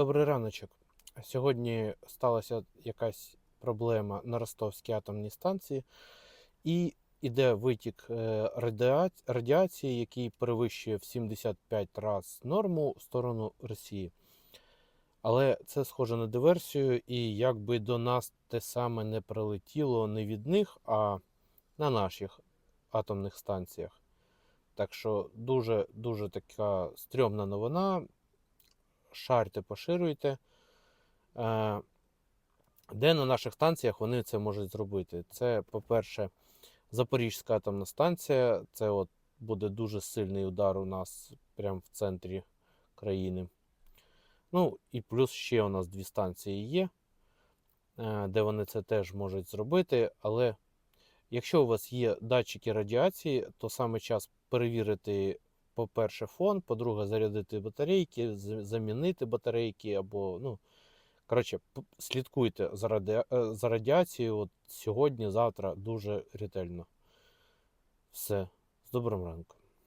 Добрий раночок. Сьогодні сталася якась проблема на Ростовській атомній станції, і іде витік е, радіації, який перевищує в 75 разів норму в сторону Росії. Але це схоже на диверсію, і якби до нас те саме не прилетіло не від них, а на наших атомних станціях. Так що дуже дуже така стрьомна новина. Шарте, поширюйте. Е, Де на наших станціях вони це можуть зробити? Це, по-перше, Запорізька атомна станція. Це от буде дуже сильний удар у нас прямо в центрі країни. Ну, і плюс ще у нас дві станції є, е, де вони це теж можуть зробити. Але якщо у вас є датчики радіації, то саме час перевірити, по-перше, фон, по-друге, зарядити батарейки, замінити батарейки або, ну, коротше, слідкуйте за, раді... е, за радіацією от сьогодні, завтра дуже ретельно. Все. З добрим ранком.